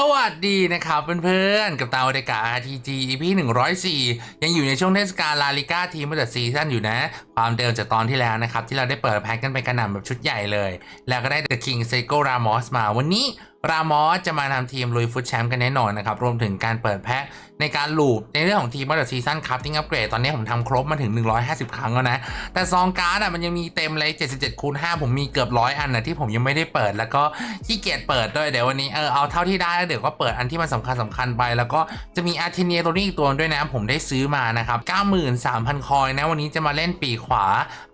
สวัสดีนะครับเพื่อนๆ กับตาอเดกา RTG EP 104 ยังอยู่ในช่วงเทศกาลลาลิก้าทีมเดอะซีซั่นอยู่นะ ความเดิมจากตอนที่แล้วนะครับ ที่เราได้เปิดแพ็กกันไปกระหน่ำแบบชุดใหญ่เลย แล้วก็ได้ The King s e g o Ramos มาวันนี้ รามอสจะมาทำทีมลุยฟุตแชมป์กันแน่นอนนะครับ รวมถึงการเปิดแพ็คในการลูปในเรื่องของทีมเดอะซีซั่นครับที่อัปเกรดตอนนี้ผมทำครบมาถึง 150 ครั้งแล้วนะ แต่ซองการ์ดอะมันยังมีเต็มเลย 77คูณ5ผมมีเกือบร้อยอันนะที่ผมยังไม่ได้เปิด แล้วก็ขี้เกียจเปิดด้วยเดี๋ยววันนี้เออเอาเท่าที่ได้แล้วเดี๋ยวก็เปิดอันที่มันสำคัญสำคัญไป แล้วก็จะมีอาร์เทเนียตัวนี้อีกตัวด้วยนะผมได้ซื้อมานะครับ93,000 คอยนะวันนี้จะมาเล่นปีขวา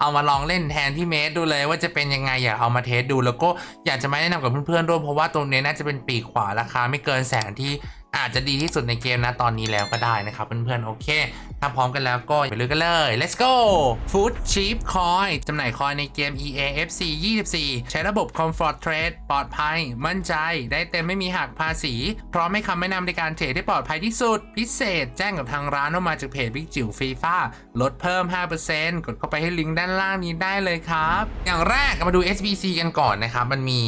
เอามาลองเล่นแทนที่เมสดูเลยว่าจะเป็นยังไงอยากเอามาเทสดู แล้วก็อยากจะมาแนะนำกับเพื่อนๆด้วยเพราะว่าตัวนี้น่าจะเป็นปีกขวาราคาไม่เกินแสนที่ อาจจะดีที่สุดในเกมนะตอนนี้แล้วก็ได้นะครับ เพื่อนๆ โอเค ถ้าพร้อมกันแล้วก็ไปลุยกันเลย let's go Food Cheap Coin จำหน่ายคอยในเกม EA FC 24 ใช้ระบบ Comfort Trade ปลอดภัย มั่นใจ ได้เต็มไม่มีหักภาษี พร้อมให้คำแนะนำในการเทรดที่ปลอดภัยที่สุด พิเศษ แจ้งกับทางร้านว่ามาจากเพจ Big จิ๋วฟีฟ่าลดเพิ่ม 5%กดเข้าไปให้ลิงก์ด้านล่างนี้ได้เลยครับ อย่างแรกมาดู SBC กันก่อนนะครับ มันมี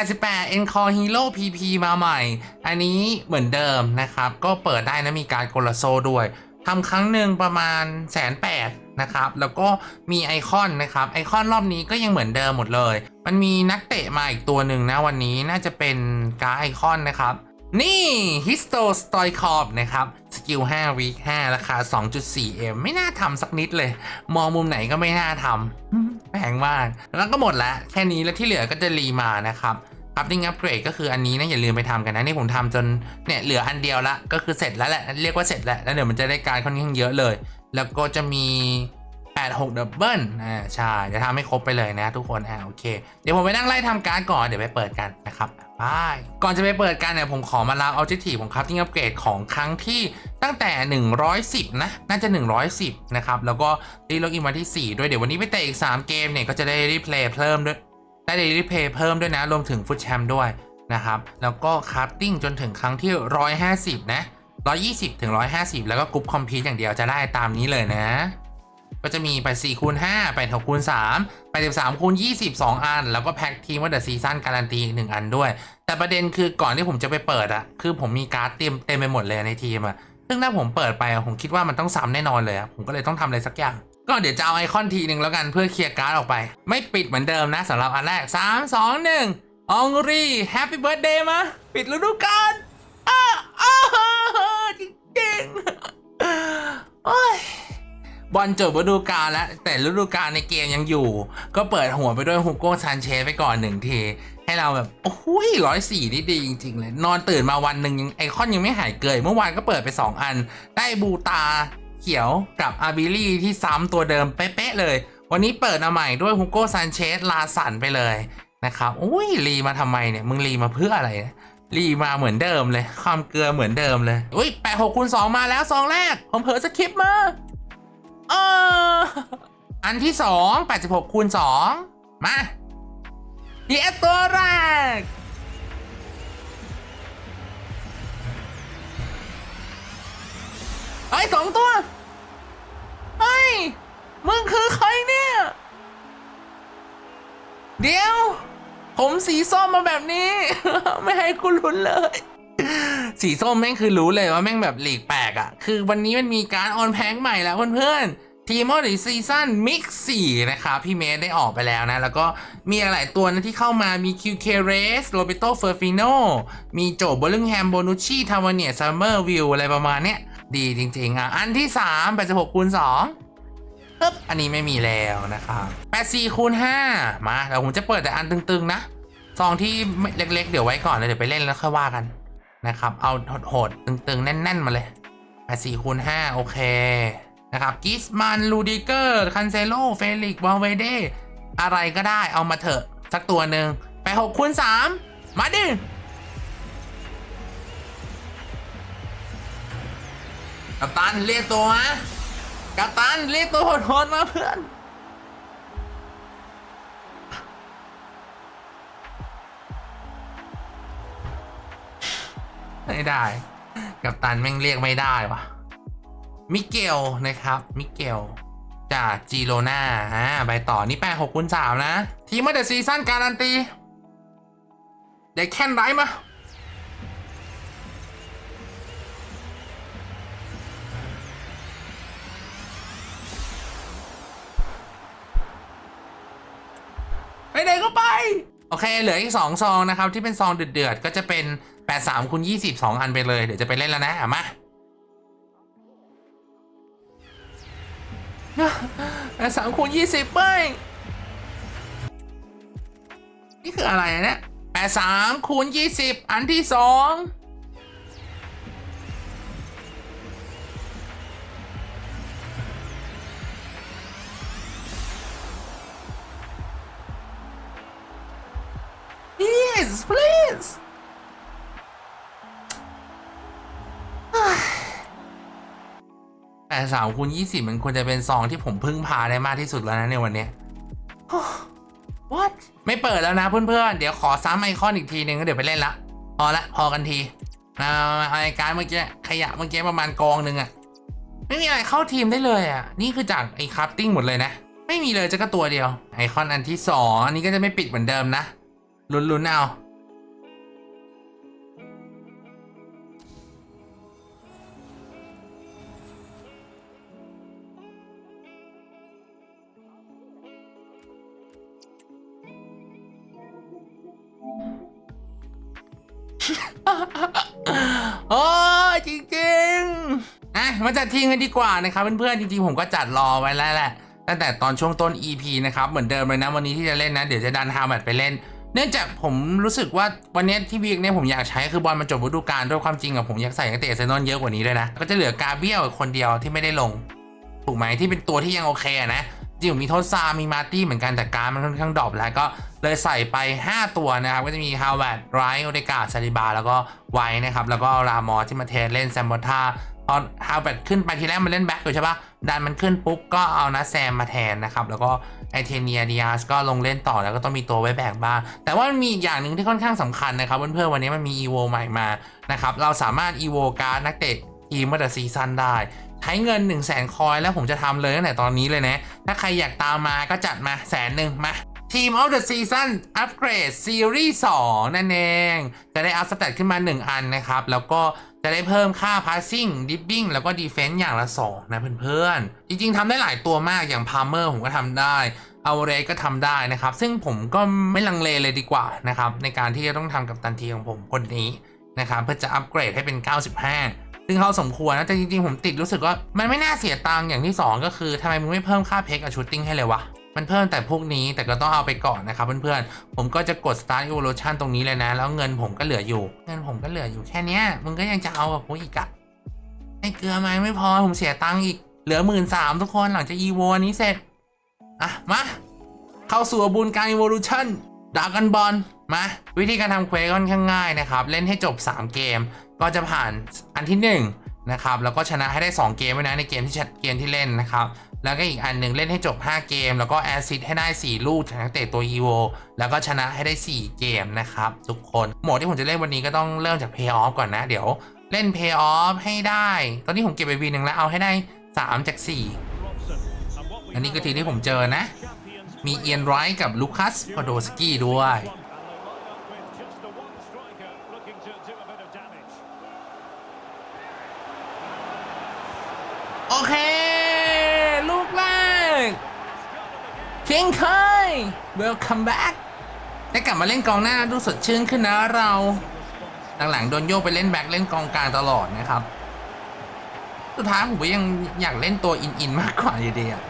88 Encore Hero PP มาใหม่ อันนี้เหมือนเดิมนะครับ ก็เปิดได้นะมีการโกลาโซด้วยทำครั้งหนึ่งประมาณแสนแปดนะครับแล้วก็มีไอคอนนะครับไอคอนรอบนี้ก็ยังเหมือนเดิมหมดเลย มันมีนักเตะมาอีกตัวหนึ่งนะวันนี้น่าจะเป็นการไอคอนนะครับ นี่ฮิสโตสตอยคอบนะครับสกิล5วีค5ราคา 2.4M ไม่น่าทำสักนิดเลย มองมุมไหนก็ไม่น่าทำแพงมาก แล้วก็หมดแล้ว แค่นี้แล้วที่เหลือก็จะรีมานะครับ อัพดิ้งอัปเกรดก็คืออันนี้นะอย่าลืมไปทำกันนะนี่ผมทำจนเนี่ยเหลืออันเดียวละก็คือเสร็จแล้วแหละเรียกว่าเสร็จแล้วแล้วเดี๋ยวมันจะได้การค่อนข้างเยอะเลย แล้วก็จะมี86ดับเบิลอ่าใช่จะทำให้ครบไปเลยนะทุกคนอ่าโอเค เดี๋ยวผมไปนั่งไล่ทำการก่อน เดี๋ยวไปเปิดกันนะครับบายก่อนจะไปเปิดกันเนี่ยผมขอมาลาเอาจิทีของครับที่อัปเกรดของครั้งที่ตั้งแต่ 110 นะ น่าจะ 110 นะครับ แล้วก็รีล็อกอินวันที่ 4 ด้วยเดี๋ยววันนี้ไปเตะอีก 3 เกมเนี่ย ก็จะได้รีเพลย์เพิ่มด้วย ได้เดลิเพย์เพิ่มด้วยนะ รวมถึงฟุตแชมป์ด้วยนะครับ แล้วก็คราฟติ้งจนถึงครั้งที่ 150 นะ 120 ถึง 150 แล้วก็กรุ๊ปคอมพิวอย่างเดียวจะได้ตามนี้เลยนะ ก็จะมีไป4คูณ5ไป6คูณ3ไป13คูณ22 อัน แล้วก็แพ็กทีมว่าเดอะซีซั่นการันตีอีกหนึ่งอันด้วย แต่ประเด็นคือก่อนที่ผมจะไปเปิดอะคือผมมีการ์ดเต็มเต็มไปหมดเลยในทีมอะซึ่งถ้าผมเปิดไปอะผมคิดว่ามันต้องซ้ำแน่นอนเลยอะผมก็เลยต้องทำอะไรสักอย่าง ก็เดี๋ยวจะเอาไอคอนทีหนึ่งแล้วกันเพื่อเคลียร์การ์ดออกไป ไม่ปิดเหมือนเดิมนะสำหรับอันแรก 3 2 1องรีแฮปปี้เบิร์ดเดย์มา ปิดฤดูกาลอ้าอ้าจริงๆโอ้ยบอลจบฤดูกาลแล้ว แต่ฤดูกาลในเกมยังอยู่ ก็เปิดหัวไปด้วยฮุโก้ซานเชสไปก่อนหนึ่งที ให้เราแบบ โอ้โหร้อยสี่นี่ดีจริง ๆ เลย นอนตื่นมาวันหนึ่งยังไอคอนยังไม่หายเกยเมื่อวานก็เปิดไป 2 อัน ได้บูตา เขียวกับอาบิลี่ที่ซ้ำตัวเดิมเป๊ะๆเลย วันนี้เปิดมาใหม่ด้วยฮุโก้ซานเชสลาสันไปเลยนะครับอุ้ยรีมาทำไมเนี่ย มึงรีมาเพื่ออะไรเนี่ยรีมาเหมือนเดิมเลย ความเกลือเหมือนเดิมเลย อุ้ยแปดหกคูณสองมาแล้วซองแรก ผมเผลอสคริปต์มาเอออันที่สองแปดสิบหกคูณสองมาเยตัวแรก ไอ้สองตัวเฮ้มึงคือใครเนี่ย เดี๋ยว ผมสีส้มมาแบบนี้ ไม่ให้คุณลุ้นเลย สีส้มแม่งคือรู้เลยว่าแม่งแบบหลีกแปลกอะคือวันนี้มันมีการออนแพงใหม่แล้วเพื่อนๆ ทีมอลลีซีซั่นมิกสี่นะครับพี่เมย์ได้ออกไปแล้วนะ แล้วก็มีหลายตัวนะที่เข้ามามี QK Race โรเบโตเฟอร์ฟิโนมีโจบอลลิงแฮมโบนุชชี่ทาวเนียซัมเมอร์วิวอะไรประมาณเนี้ย ดีจริง ๆ อะ อันที่3 86คูณ2ปึ๊บอันนี้ไม่มีแล้วนะครับ84คูณ5มาเดี๋ยวผมจะเปิดแต่อันตึง ๆ นะซองที่เล็ก ๆ เดี๋ยวไว้ก่อนแล้วเดี๋ยวไปเล่นแล้วค่อยว่ากันนะครับ เอาโหดๆตึง ๆ แน่น ๆ มาเลย84คูณ5โอเคนะครับกิสมันลูดิเกอร์คันเซโลเฟลิกวาเวเดอะไรก็ได้เอามาเถอะ สักตัวหนึ่งไป6คูณ3มาดิ กัปตันเรียกตัวมากัปตันเรียกตัวโหดๆมาเพื่อนไม่ได้ กับตันแม่งเรียกไม่ได้วะมิเกลนะครับ มิเกลจากจีโรนาอ่าไปต่อนี่แปดหกคูณสามนะ ทีมเมื่อเดซีซั่นการันตี เด็กแค่นไรมา ไหนก็ไป โอเค เหลืออีกสองซองนะครับ ที่เป็นซองเดือดๆก็จะเป็น83คูณ20 2อันไปเลย เดี๋ยวจะไปเล่นแล้วนะอะมาแปดสามคูณยี่สิบไปนี่คืออะไรเนี่ยแปดสามคูณยี่สิบอันที่สอง please please แต่สามคูณยี่สิบมันควรจะเป็นซองที่ผมพึ่งพาได้มากที่สุดแล้วนะในวันเนี้ย what ไม่เปิดแล้วนะเพื่อนๆ เดี๋ยวขอซ้ำไอคอนอีกทีนึงก็เดี๋ยวไปเล่นละ พอละ พอกันทีมาไอาการเมื่อกี้ขยะเมื่อกี้ประมาณกองหนึ่งอะไม่มีอะไรเข้าทีมได้เลยอะนี่คือจากไอคัพติ้งหมดเลยนะ ไม่มีเลยจะก็ตัวเดียว ไอคอนอันที่สองอันนี้ก็จะไม่ปิดเหมือนเดิมนะ ลุ้นๆเอาโอ้ยจริงๆอะมาจัดทีมกันดีกว่านะครับเพื่อนๆจริงๆผมก็จัดรอไว้แล้วแหละตั้งแต่ตอนช่วงต้น EP นะครับ เหมือนเดิมเลยนะวันนี้ที่จะเล่นนะ เดี๋ยวจะดันฮาร์มัดไปเล่น เนื่องจากผมรู้สึกว่าวันนี้ที่วีกเนี่ยผมอยากใช้คือบอลมันจบฤดูกาลด้วยความจริงอะผมอยากใส่นักเตะเซนอลเยอะกว่านี้ด้วยนะ ก็จะเหลือกาเบียลคนเดียวที่ไม่ได้ลง ถูกไหมที่เป็นตัวที่ยังโอเคนะจริงผมมีโทษซามีมาตี้เหมือนกันแต่การมันค่อนข้างดรอปแล้วก็เลยใส่ไป 5 ตัวนะครับ ก็จะมีฮาวเวิร์ดไรท์โอเดกาซาลิบา แล้วก็ไวท์นะครับ แล้วก็รามอที่มาเทนเล่นแซมบอท่า พอฮาวเวิร์ดขึ้นไปทีแรกมันเล่นแบ็คอยู่ใช่ปะดันมันขึ้นปุ๊บก็เอานะแซมมาแทนนะครับ แล้วก็ไอเทเนียดิอาสก็ลงเล่นต่อแล้วก็ต้องมีตัวไว้แบกบ้าง แต่ว่ามันมีอย่างหนึ่งที่ค่อนข้างสำคัญนะครับ เพื่อนๆวันนี้มันมีอีโวใหม่มานะครับ เราสามารถอีโวการ์ดนักเตะทีมเมื่อแต่ซีซั่นได้ใช้เงิน 1 0 0 0 0แสนคอยแล้วผมจะทำเลยตั้งแต่ตอนนี้เลยนะ ถ้าใครอยากตามมาก็จัดมาแสนหนึ่งมา Team of the Season Upgrade Series 2 นั่นเอง จะได้อัพสเตตขึ้นมา 1 อันนะครับ แล้วก็ จะได้เพิ่มค่า Passing Dipping แล้วก็ Defense อย่างละ 2 นะเพื่อนๆ จริงๆทำได้หลายตัวมากอย่าง Palmer ผมก็ทำได้เอาเรก็ทำได้นะครับ ซึ่งผมก็ไม่ลังเลเลยดีกว่านะครับ ในการที่จะต้องทำกับตันทีของผมคนนี้นะครับเพื่อจะอัปเกรดให้เป็น 95 ซึ่งเขาสมควรนะแต่จริงๆผมติดรู้สึกว่ามันไม่น่าเสียตังค์อย่างที่ 2 ก็คือทำไมมึงไม่เพิ่มค่าเพกกับชูตติ้งให้เลยวะ มันเพิ่มแต่พวกนี้แต่ก็ต้องเอาไปก่อนนะครับเพื่อนๆ ผมก็จะกด start evolution ตรงนี้เลยนะ แล้วเงินผมก็เหลืออยู่ เงินผมก็เหลืออยู่แค่นี้มึงก็ยังจะเอากับกูอีกอะไอ้เกลือไหมไม่พอผมเสียตังค์อีก เหลือหมื่นสามทุกคนหลังจาก evo อันนี้เสร็จ อะ มา เข้าสู่บุญการ evolution ดากันบอลมา วิธีการทำเควสค่อนข้างง่ายนะครับ เล่นให้จบ 3 เกม ก็จะผ่านอันที่ 1 นะครับ แล้วก็ชนะให้ได้ 2 เกมไว้นะในเกมที่ชัดเกมที่เล่นนะครับ แล้วก็อีกอันหนึ่งเล่นให้จบ 5 เกม แล้วก็แอซิดให้ได้ 4 ลูกจากนักเตะตัว EVO แล้วก็ชนะให้ได้ 4 เกมนะครับ ทุกคนโหมดที่ผมจะเล่นวันนี้ก็ต้องเริ่มจาก Pay Off ก่อนนะ เดี๋ยวเล่น Pay Off ให้ได้ ตอนนี้ผมเก็บไปวีหนึ่งแล้วเอาให้ได้ 3 จาก 4 อันนี้ก็ทีที่ผมเจอนะ มีเอียนไรท์กับลูคัสพอโดสกี้ด้วยโอเค เคียงไค welcome back ได้กลับมาเล่นกองหน้าดูสดชื่นขึ้นนะเรา หลังๆโดนโยกไปเล่นแบ็คเล่นกองกลางตลอดนะครับ สุดท้ายผมยังอยากเล่นตัวอินๆมากกว่าอยู่ดีอะ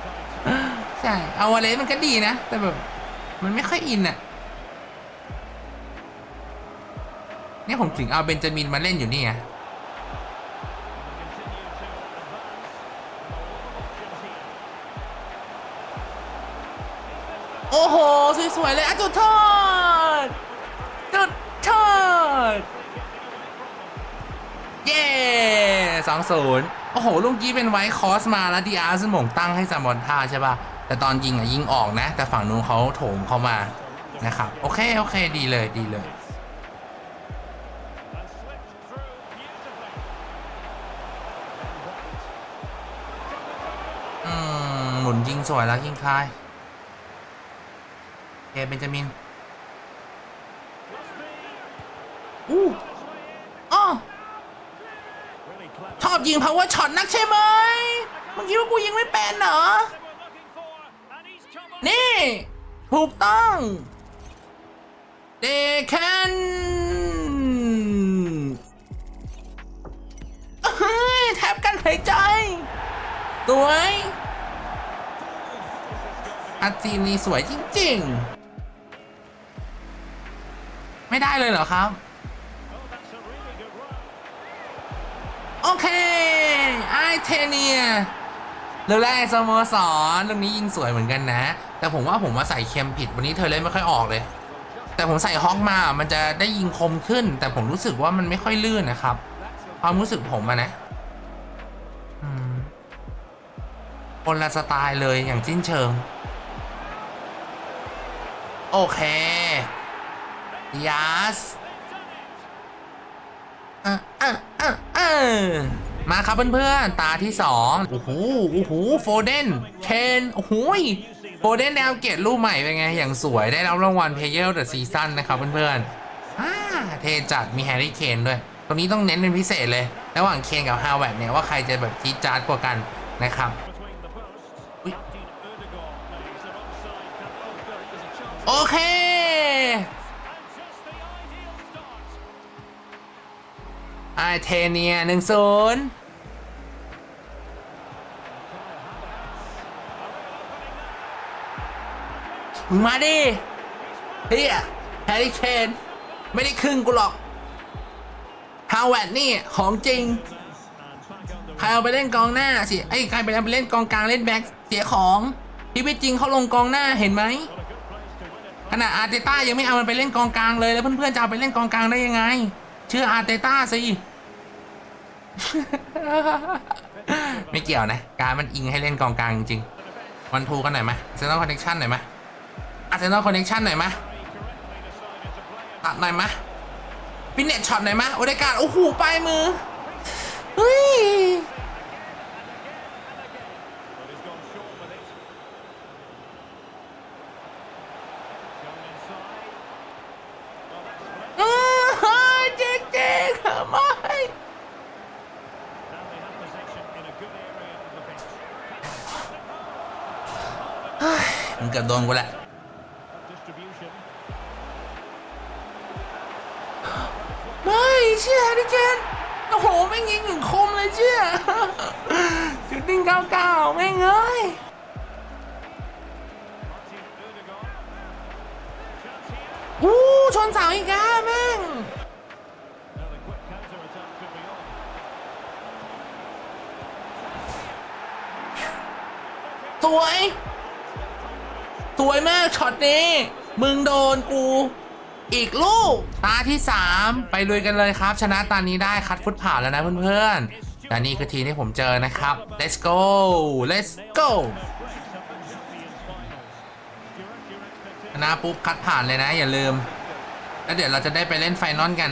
ใช่เอาอะไรมันก็ดีนะ แต่แบบมันไม่ค่อยอินอะนี่ผมถึงเอาเบนจามินมาเล่นอยู่นี่ไง โอ้โห สวยๆเลยอะจุดโทษจุดโทษเย้สองศูนย์โอ้โห ลูกกี้เป็นไวท์คอสมาแล้วดีอาร์สมงตั้งให้ซามอนท่าใช่ป่ะ แต่ตอนยิงอะยิงออกนะ แต่ฝั่งนู้นเขาโถมเข้ามานะครับ โอเค โอเค ดีเลยดีเลยหมุนยิงสวยแล้วยิงคาย เอเบนจามินอู้อ้อชอบยิง power shot นักใช่ไหมมึงคิดว่ากูยิงไม่เป็นเหรอ นี่ ถูกต้องเดแคนเฮ้ยแทบกันหายใจสวยอาจีนนี่สวยจริง ๆ ไม่ได้เลยเหรอครับ โอเค ไอเทเนียเรื่องแรกสโมสรเรื่องนี้ยิงสวยเหมือนกันนะ แต่ผมว่าผมมาใส่เค็มผิดวันนี้เธอเล่นไม่ค่อยออกเลย แต่ผมใส่ฮอกมา มันจะได้ยิงคมขึ้น แต่ผมรู้สึกว่ามันไม่ค่อยลื่นนะครับ ความรู้สึกผมอะนะอืมคนละสไตล์เลยอย่างสิ้นเชิง โอเค ยัสอะอะอะอะมาครับเพื่อนๆ ตาที่สองโอ้โห โอ้โห โฟเดน เคน โอ้โหยโฟเดนแนวเกตรูปใหม่เป็นไง อย่างสวยได้รับรางวัล Player of the Season นนะครับเพื่อนๆอ่าเทจัดมีแฮร์รี่เคนด้วย ตรงนี้ต้องเน้นเป็นพิเศษเลย ระหว่างเคนกับฮาวเวิร์ดเนี่ยว่าใครจะแบบจี๊ดจ๊าดกว่ากันนะครับโอเค ไอเทเนียหนึ่งศูนย์มึงมาดิเฮียแฮร์รี่เคนไม่ได้ครึ่งกูหรอกฮาวเวิร์ดนี่ของจริง ใครเอาไปเล่นกองหน้าสิไอ้ใครไปเอาไปเล่นกองกลางเล่นแบ็คเสียของชีวิตจริงเขาลงกองหน้าเห็นไหมขณะอาร์เตต้ายังไม่เอามันไปเล่นกองกลางเลยแล้วเพื่อนๆจะเอาไปเล่นกองกลางได้ยังไง ชื่ออาร์เตต้าสิ ไม่เกี่ยวนะ การมันอิงให้เล่นกองกลางจริงๆวันทูกันหน่อยไหมเซนอลคอนเนคชั่นหน่อยไหมอาร์เซนอลคอนเนคชั่นหน่อยไหมตัดหน่อยไหมฟินเนตช็อตหน่อยไหมโอเดการโอ้โหปลายมือ เฮ้ย But he's gone short with it. Going inside. Well, that's fine. เออเจ๊เจ๊ทำไม Now they have possession in a good area of the pitch. มึงเกือบโดนกูแหละ Distribution. ไม่เชื่อดิเจนโอ้โหแม่งยิงถึงคมเลยเชื่อจุดดิ้งเก้าเก้าแม่งเอ้ย Martin Erdogan. Chance here. อู้ชนเสาอีกแล้วแม่ง Now the quick counter สวยมากช็อตนี้ มึงโดนกู อีกลูก ตาที่ 3 ไปลุยกันเลยครับ ชนะตานี้ได้คัดฟุตผ่านแล้วนะเพื่อนๆและนี่คือทีที่ผมเจอนะครับ let's go let's go ชนะปุ๊บคัดผ่านเลยนะอย่าลืม แล้วเดี๋ยวเราจะได้ไปเล่นไฟนอลกัน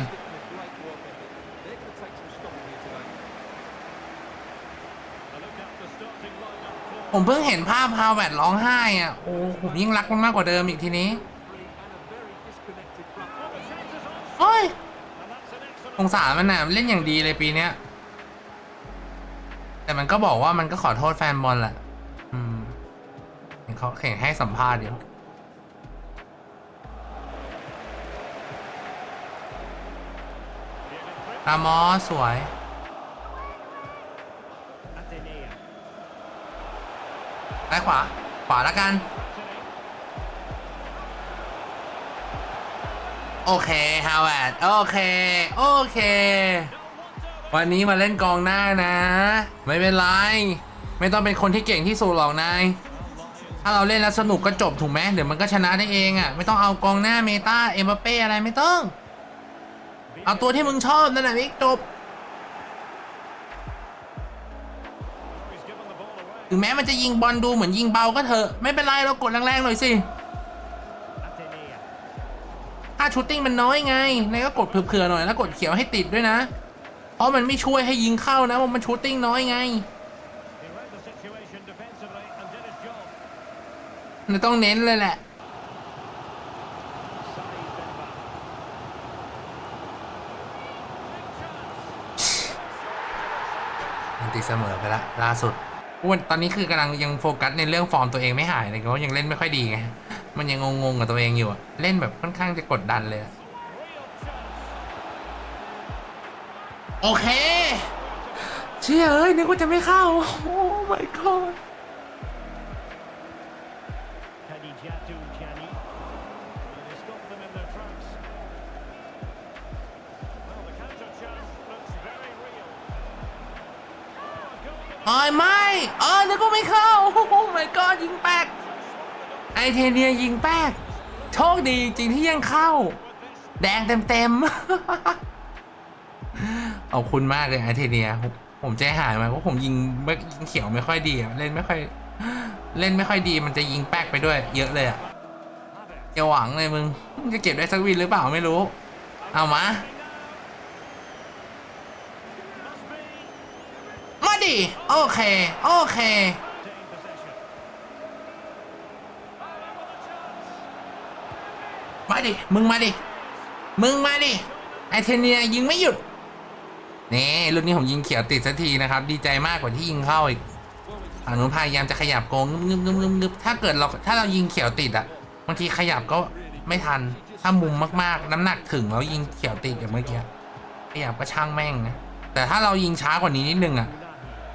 ผมเพิ่งเห็นภาพฮาวแวร์ดร้องไห้อะโอ้ผมยิ่งรักมันมากกว่าเดิมอีกทีนี้โอ้ยสงสารมันน่ะเล่นอย่างดีเลยปีเนี้ยแต่มันก็บอกว่ามันก็ขอโทษแฟนบอลแหละอืมเขาเข่งให้สัมภาษณ์อยู่ตามอสวย ซ้ายขวา ขวาแล้วกัน โอเค ฮาวเวิร์ด โอเค โอเค วันนี้มาเล่นกองหน้านะ ไม่เป็นไร ไม่ต้องเป็นคนที่เก่งที่สุดหรอกนาย ถ้าเราเล่นแล้วสนุกก็จบถูกไหมเดี๋ยวมันก็ชนะได้เองอะ่ะ ไม่ต้องเอากองหน้าเมตาเอ็มเป้อะไรไม่ต้อง เอาตัวที่มึงชอบนั่นแหละนิกจบ ถึงแม้มันจะยิงบอลดูเหมือนยิงเบาก็เถอะ ไม่เป็นไรเรากดแรงๆหน่อยสิถ้าชูตติ้งมันน้อยไงนายก็กดเผื่อๆหน่อยแล้วกดเขียวให้ติดด้วยนะเพราะมันไม่ช่วยให้ยิงเข้านะมันชูตติ้งน้อยไง He read the situation defensively and did his job. มันต้องเน้นเลยแหละมันตีเสมอไปละล่าสุด อ้วนตอนนี้คือกำลังยังโฟกัสในเรื่องฟอร์มตัวเองไม่หายเลยเพราะยังเล่นไม่ค่อยดีไงมันยังงงๆกับตัวเองอยู่อะเล่นแบบค่อนข้างจะกดดันเลยอะโอเค เชื่อเอ้ยนึกว่าจะไม่เข้า โอ้ my god goal in เอ้ยไม่เออนึกว่าไม่เข้า โอ้ my god ยิงแป๊ก ไอเทเนียยิงแป๊ก โชคดีจริงที่ยังเข้า แดงเต็มเต็มๆขอบคุณมากเลยไอเทเนีย ผมใจหายมากเพราะผมยิงไม่ยิงเขียวไม่ค่อยดีเล่นไม่ค่อย เล่นไม่ค่อยดีมันจะยิงแป๊กไปด้วย เยอะเลยอะอย่าหวังเลยมึง จะเก็บได้สักวินหรือเปล่าไม่รู้ เอามา มาดิ โอเค โอเคมาดิ มึงมาดิ มึงมาดิ ไอเทเนียยิงไม่หยุด นี่รุ่นนี้ผมยิงเขียวติดสักทีนะครับ ดีใจมากกว่าที่ยิงเข้าอีกฝั่งนู้นพยายามจะขยับโกงงึบงึบงึบงึบถ้าเกิดเราถ้าเรายิงเขียวติดอะบางทีขยับก็ไม่ทัน ถ้ามุมมากๆ น้ำหนักถึงแล้วยิงเขียวติดอย่างเมื่อกี้ ขยับก็ช่างแม่งนะ แต่ถ้าเรายิงช้ากว่านี้นิดนึงอะ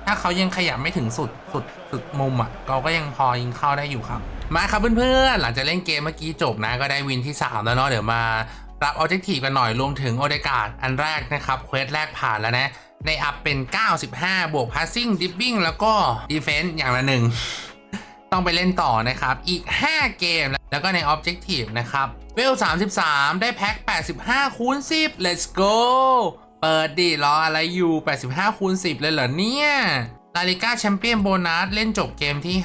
ถ้าเขายังขยับไม่ถึงสุดสุดสุดมุมอะเราก็ยังพอยิงเข้าได้อยู่ครับ มาครับเพื่อนๆหลังจากเล่นเกมเมื่อกี้จบนะก็ได้วินที่สามแล้วเนาะเดี๋ยวมารับออบเจกตีกันหน่อยรวมถึงโอเดกาดอันแรกนะครับเควสแรกผ่านแล้วนะในอัพเป็น 95 บวก passing dipping แล้วก็ defense อย่างละหนึ่งต้องไปเล่นต่อนะครับ อีก 5 เกม แล้วก็ใน Objective นะครับ เวล 33 ได้แพ็ค 85 คูณ 10 let's go เปิดดิรออะไรอยู่ 85คูณ10 เลยเหรอเนี่ยลาลิก้าแชมเปี้ยนโบนัสเล่นจบเกมที่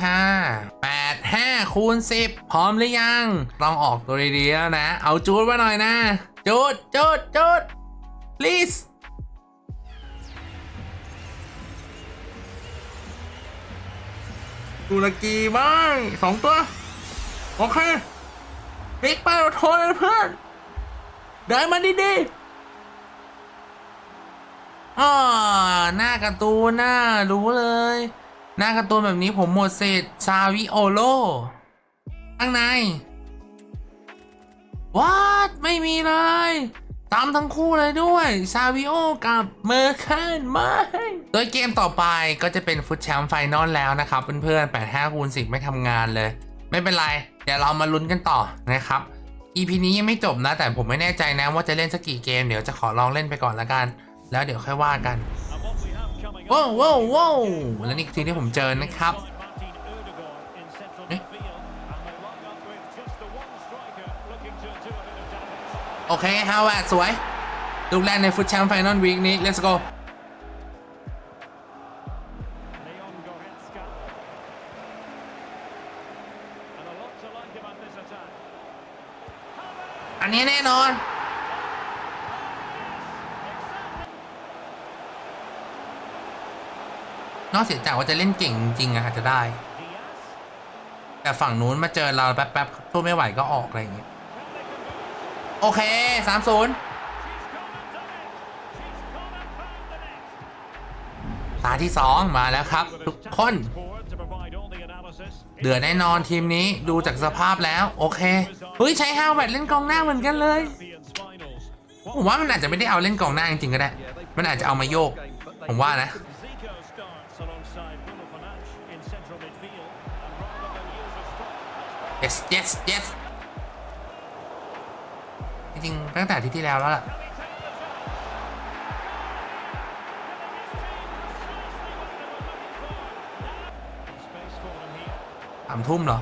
5 8 5คูณ10 พร้อมหรือยังลองออกตัวดีๆแล้วนะ เอาจูดมาหน่อยนะ จูดจูดจูด please ตุรกีบ้างสองตัว โอเคพลิกไปเราโทรเลยเพื่อน ได้มาดีๆ อ่าหน้าการ์ตูนน้ารู้เลย หน้าการ์ตูนแบบนี้ผมหมดเศษซาวิโอโลข้างในวัดไม่มีเลย ตามทั้งคู่เลยด้วยซาวิโอกับเมอร์คันไม่โดยเกมต่อไปก็จะเป็นฟุตแชมป์ไฟนอลแล้วนะครับเพื่อนๆ85คูณ10 ไม่ทำงานเลย ไม่เป็นไร เดี๋ยวเรามาลุ้นกันต่อนะครับ EP นี้ยังไม่จบนะ แต่ผมไม่แน่ใจนะว่าจะเล่นสักกี่เกม เดี๋ยวจะขอลองเล่นไปก่อนละกัน แล้วเดี๋ยวค่อยว่ากัน And what we have coming ว้าว up. ว้าวว้าวและนี่คือทีมที่ผมเจอนะครับ Martin Ødegaard in central Eh? midfield. And they line up with just the one striker looking to do a bit of damage. โอเคฮาวแวร์ดสวย ลูกแรกในฟุตแชมป์ไฟนอลวีคนี้ let's go Leon Goretzka. And a lot to like about this attack. อันนี้แน่นอน นอกเสียจากว่าจะเล่นเก่งจริงอะอาจจะได้ แต่ฝั่งนู้นมาเจอเราแป๊บๆสู้ไม่ไหวก็ออกอะไรอย่างเงี้ยโอเคสามศูนย์ตาที่สองมาแล้วครับ ทุกคน เดือดแน่นอนทีมนี้ดูจากสภาพแล้วโอเคเฮ้ยใช้ฮาวแวร์ดเล่นกองหน้าเหมือนกันเลยผมว่ามันอาจจะไม่ได้เอาเล่นกองหน้าจริงๆก็ได้ มันอาจจะเอามาโยก ผมว่านะ yes yes yes จริงตั้งแต่ที่ที่แล้วแล้วล่ะสาทุ่มเหรอ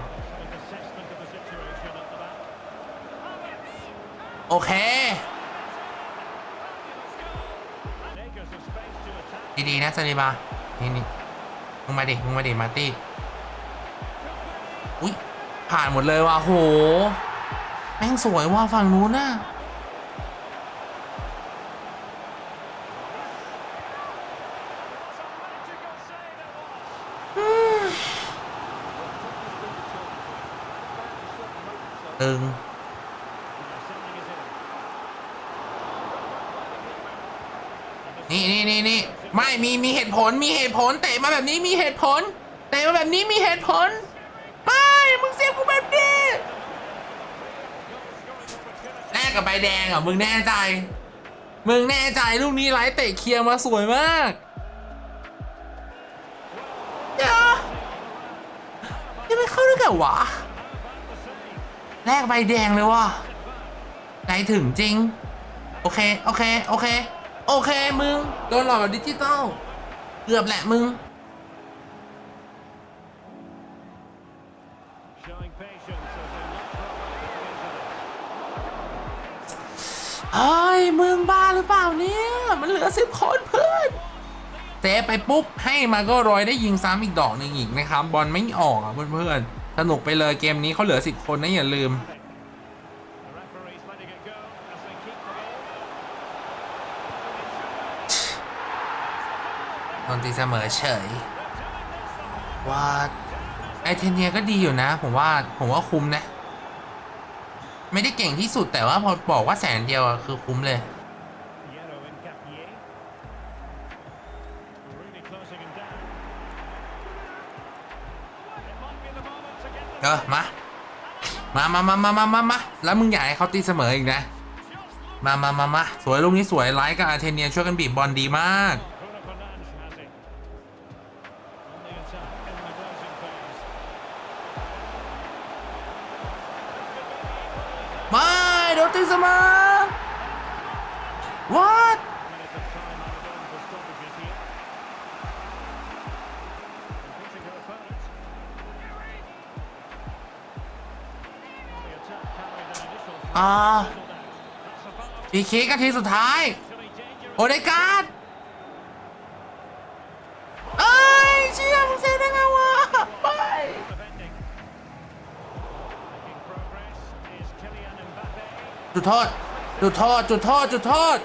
โอเค ดี ๆ นะซาลิบา นี่นี่มึงมาดิมึงมาดิ มาตี้ ผ่านหมดเลยว่ะโห แม่งสวยว่ะฝั่งนู้นน่ะตึงนี่นี่นี่นี่ไม่มีมีเหตุผลมีเหตุผลเตะมาแบบนี้มีเหตุผลเตะมาแบบนี้มีเหตุผลไม่มึงเสียกูแบบนี้ กับใบแดงเหรอะมึงแน่ใจ มึงแน่ใจลูกนี้ไลท์เตะเคลียร์มาสวยมากเดี๋ยวยังไม่เข้าด้วยกันวะแลกใบแดงเลยว่ะใจถึงจริง โอเค โอเค โอเค โอเค มึง โดนหลอกแบบดิจิตอลเกือบแหละมึง เฮ้ยมึงบ้าหรือเปล่าเนี่ย มันเหลือสิบคนเพื่อนเซฟไปปุ๊บให้มาก็รอยได้ยิงซ้ำอีกดอกหนึ่งอีกนะครับ บอลไม่ออกอะเพื่อนๆ สนุกไปเลยเกมนี้เขาเหลือสิบคนนะอย่าลืม The referee's letting it go as they keep the ball. โดนตีเสมอเฉยว่าไอเทนเนียก็ดีอยู่นะ ผมว่าผมว่าคุ้มนะ ไม่ได้เก่งที่สุดแต่ว่าพอบอกว่าแสนเดียวอะคือคุ้มเลย เออมา มามามามามามามาแล้วมึงอยากให้เขาตีเสมออีกนะ มามามามาสวยลูกนี้สวยไลท์กับอาเทเนียช่วยกันบีบบอลดีมาก อ่าอีคิกนาทีสุดท้าย โอเดกาดเอ้ยเชี่ยมึงเซฟได้ไงวะไปจุดโทษจุดโทษจุดโทษจุดโทษ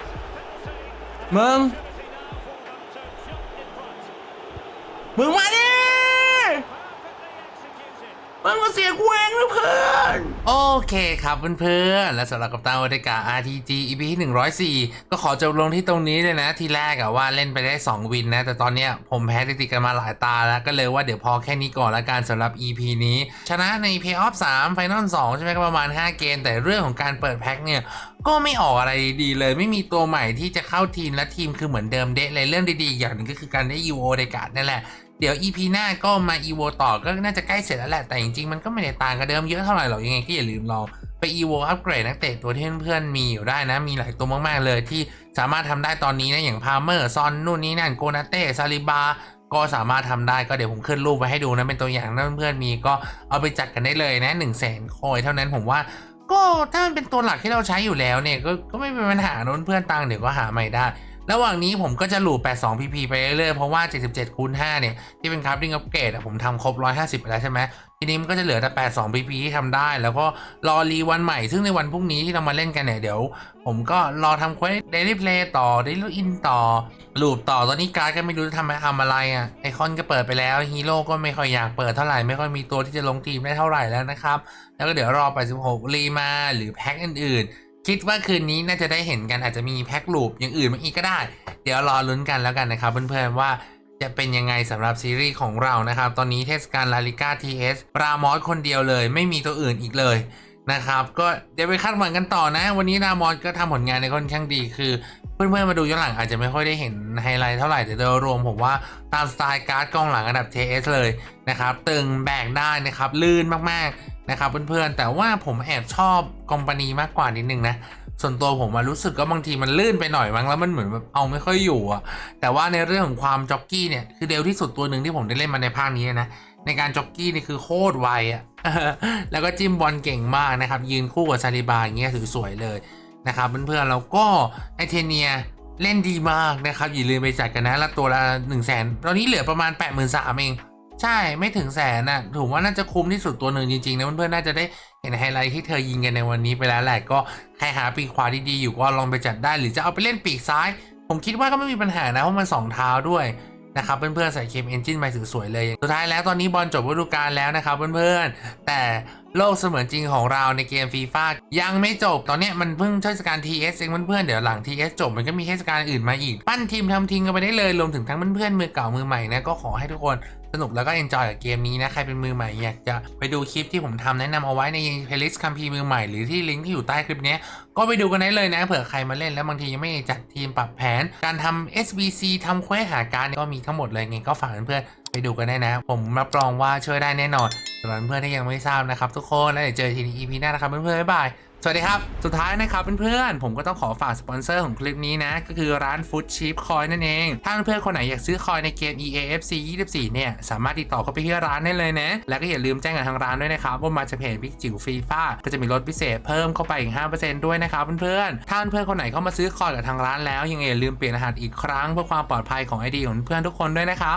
มึง โอเคครับเพื่อนๆ และสำหรับกัปตันวอเดกา RTG EP ที่104 ก็ขอจบลงที่ตรงนี้เลยนะ ทีแรกอะว่าเล่นไปได้ 2 วินนะ แต่ตอนเนี้ยผมแพ้ติดกันมาหลายตาแล้ว ก็เลยว่าเดี๋ยวพอแค่นี้ก่อนละกันสำหรับ EP นี้ ชนะใน Playoff 3 Final 2 ใช่ไหมก็ประมาณ 5 เกม แต่เรื่องของการเปิดแพ็คเนี่ยก็ไม่ออกอะไรดีเลย ไม่มีตัวใหม่ที่จะเข้าทีมและทีมคือเหมือนเดิมเดะเลยเรื่องดีๆอย่างนึงก็คือการได้ UO เดกานั่นแหละ เดี๋ยว EP หน้าก็มา EVO ต่อก็น่าจะใกล้เสร็จแล้วแหละ แต่จริงๆ มันก็ไม่ได้ต่างกับเดิมเยอะเท่าไหร่หรอกยังไงก็อย่าลืมลองไป EVO อัปเกรดนักเตะตัวที่เพื่อนๆมีอยู่ได้นะ มีหลายตัวมากๆเลยที่สามารถทำได้ตอนนี้นะอย่างพาเมอร์ซอนนู่นนี่นั่นโกนาเต้ซาลิบาก็สามารถทำได้ก็เดี๋ยวผมขึ้นรูปไว้ให้ดูนะเป็นตัวอย่างถ้าเพื่อนๆมีก็เอาไปจัดกันได้เลยนะ1 0 0 0 0แสนคอยเท่านั้นผมว่าก็ถ้ามันเป็นตัวหลักที่เราใช้อยู่แล้วเนี่ยก็ก็ไม่เป็นปัญหาน้นเพื่อนตังค์เดี๋ยวก็หาใหม่ได้ ระหว่างนี้ผมก็จะหลูป82 pp ไปเรื่อยๆ เพราะว่า 77คูณ5เนี่ย ที่เป็นคราฟติ้งอัปเกรดผมทำครบ 150ไปแล้วใช่ไหมทีนี้มันก็จะเหลือแต่ 82 pp ที่ทำได้ แล้วก็รอรีวันใหม่ ซึ่งในวันพรุ่งนี้ที่เรามาเล่นกันเนี่ย เดี๋ยว ผมก็รอทำเควสเดลิเพลย์ต่อเดลิอินต่อลูปต่อตอนนี้การ์ดก็ไม่รู้จะทำทำอะไรอะไอคอนก็เปิดไปแล้วฮีโร่ก็ไม่ค่อยอยากเปิดเท่าไหร่ไม่ค่อยมีตัวที่จะลงทีมได้เท่าไหร่แล้วนะครับแล้วก็เดี๋ยวรอ86รีมาหรือแพ็คอื่นๆ คิดว่าคืนนี้น่าจะได้เห็นกันอาจจะมีแพ็คลูปอย่างอื่นมาอีกก็ได้ เดี๋ยวรอลุ้นกันแล้วกันนะครับเพื่อนๆว่าจะเป็นยังไงสำหรับซีรีส์ของเรานะครับ ตอนนี้เทศกาลลาลิก้าทีเอสปรามอสคนเดียวเลย ไม่มีตัวอื่นอีกเลยนะครับ ก็เดี๋ยวไปคาดหวังกันต่อนะ วันนี้รามอสก็ทำผลงานในค่อนข้างดีคือ เพื่อนๆมาดูย้อนหลังอาจจะไม่ค่อยได้เห็นไฮไลท์เท่าไหร่แต่โดยรวมผมว่าตามสไตล์การ์ดกองหลังอันดับ TS เลยนะครับตึงแบกได้นะครับลื่นมากๆ นะครับเพื่อนๆ แต่ว่าผมแอบชอบคอมพานีมากกว่านิดนึงนะ ส่วนตัวผมมารู้สึกก็บางทีมันลื่นไปหน่อยมั้งแล้วมันเหมือนแบบเอาไม่ค่อยอยู่อะแต่ว่าในเรื่องของความจ็อกกี้เนี่ยคือเร็วที่สุดตัวหนึ่งที่ผมได้เล่นมาในภาคนี้นะในการจ็อกกี้นี่คือโคตรไวอะแล้วก็จิ้มบอลเก่งมากนะครับ ยืนคู่กับซาลิบาอย่างเงี้ยสวยๆเลยนะครับเพื่อนๆแล้วก็ไอเทเนียเล่นดีมากนะครับอย่าลืมไปจัดกันนะล้วตัวละ1นึ่งแสนตอนนี้เหลือประมาณ 8 3 0 0 0เอง ใช่ไม่ถึงแสนน่ะถือว่าน่าจะคุ้มที่สุดตัวหนึ่งจริงๆนะเพื่อนๆน่าจะได้เห็นไฮไลท์ที่เธอยิงกันในวันนี้ไปแล้วแหละก็ใครหาปีกขวาดีๆอยู่ก็ลองไปจัดได้หรือจะเอาไปเล่นปีกซ้าย ผมคิดว่าก็ไม่มีปัญหานะเพราะมันสองเท้าด้วยนะครับเพื่อนๆใส่เคมเอนจินไปสวยๆเลย สุดท้ายแล้วตอนนี้บอลจบฤดูกาลแล้วนะครับเพื่อนๆแต่ โลกเสมือนจริงของเราในเกมฟีฟ่ายังไม่จบตอนนี้มันเพิ่งเทศกาล TS เองเพื่อนๆเดี๋ยวหลัง TS จบมันก็มีเทศกาลอื่นมาอีก ปั้นทีมทำทีมกันไปได้เลยรวมถึงทั้งเพื่อนๆมือเก่ามือใหม่นะก็ขอให้ทุกคนสนุกแล้วก็เอนจอยกับเกมนี้นะ ใครเป็นมือใหม่อยากจะไปดูคลิปที่ผมทำแนะนำเอาไว้ใน playlist คัมภีร์มือใหม่หรือที่ลิงก์ที่อยู่ใต้คลิปนี้ ก็ไปดูกันได้เลยนะ เผื่อใครมาเล่นแล้วบางทียังไม่จัดทีมปรับแผน การทำ SBC ทำเควสหาการก็มีทั้งหมดเลยไงก็ฝากเพื่อนๆ ไปดูกันได้นะ ผมรับรองว่าช่วยได้แน่นอนสำหรับเพื่อนที่ยังไม่ทราบนะครับทุกคนแล้วเดี๋ยวเจอทีใน EP หน้านะครับเพื่อนๆบ๊ายบายสวัสดีครับ สุดท้ายนะครับเพื่อนๆ ผมก็ต้องขอฝากสปอนเซอร์ของคลิปนี้นะ ก็คือร้าน Food Cheap Coin นั่นเอง ถ้าเพื่อนๆคนไหนอยากซื้อคอยในเกม EAFC 24 เนี่ย สามารถติดต่อเข้าไปที่ร้านได้เลยนะ แล้วก็อย่าลืมแจ้งกับทางร้านด้วยนะครับ ว่ามาจากเพจบิ๊กจิ๋วฟรีฟ้าก็จะมีลดพิเศษเพิ่มเข้าไปอีก 5%ด้วยนะครับเพื่อนๆ ถ้าเพื่อนๆคนไหนเข้ามาซื้อคอยกับทางร้านแล้วยังไงอย่าลืมเปลี่ยนรหัสอีกครั้งเพื่อความปลอดภัยของ ID ของเพื่อนทุกคนด้วยนะครับ